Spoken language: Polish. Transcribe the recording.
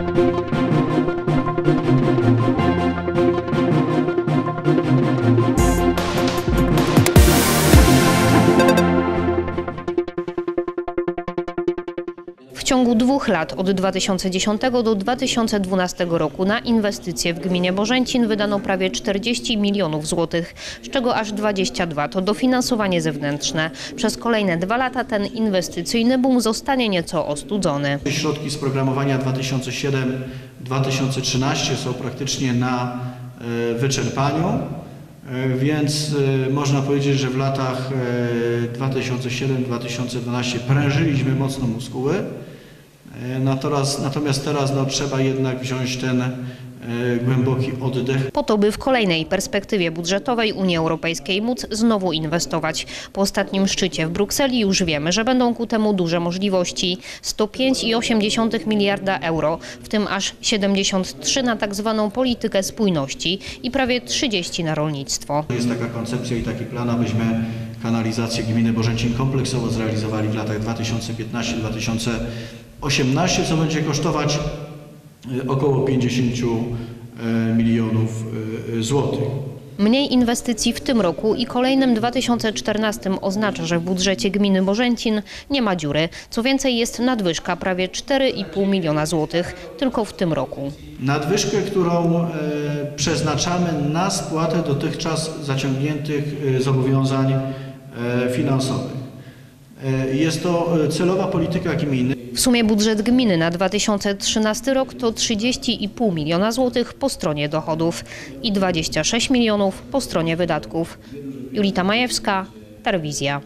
Thank you. W ciągu dwóch lat od 2010 do 2012 roku na inwestycje w gminie Bożęcin wydano prawie 40 milionów złotych, z czego aż 22 to dofinansowanie zewnętrzne. Przez kolejne dwa lata ten inwestycyjny boom zostanie nieco ostudzony. Środki z programowania 2007-2013 są praktycznie na e, wyczerpaniu, więc e, można powiedzieć, że w latach e, 2007-2012 prężyliśmy mocno muskuły. E, Natomiast, natomiast teraz no, trzeba jednak wziąć ten głęboki oddech. Po to, by w kolejnej perspektywie budżetowej Unii Europejskiej móc znowu inwestować. Po ostatnim szczycie w Brukseli już wiemy, że będą ku temu duże możliwości. 105,8 miliarda euro, w tym aż 73 na tak zwaną politykę spójności i prawie 30 na rolnictwo. Jest taka koncepcja i taki plan, abyśmy kanalizację gminy Bożęcin kompleksowo zrealizowali w latach 2015-2018, co będzie kosztować około 50 y, milionów y, złotych. Mniej inwestycji w tym roku i kolejnym 2014 oznacza, że w budżecie gminy Bożęcin nie ma dziury. Co więcej jest nadwyżka prawie 4,5 miliona złotych tylko w tym roku. Nadwyżkę, którą przeznaczamy na spłatę dotychczas zaciągniętych zobowiązań finansowych. Jest to celowa polityka gminy. W sumie budżet gminy na 2013 rok to 30,5 miliona złotych po stronie dochodów i 26 milionów po stronie wydatków. Julita Majewska, Telewizja.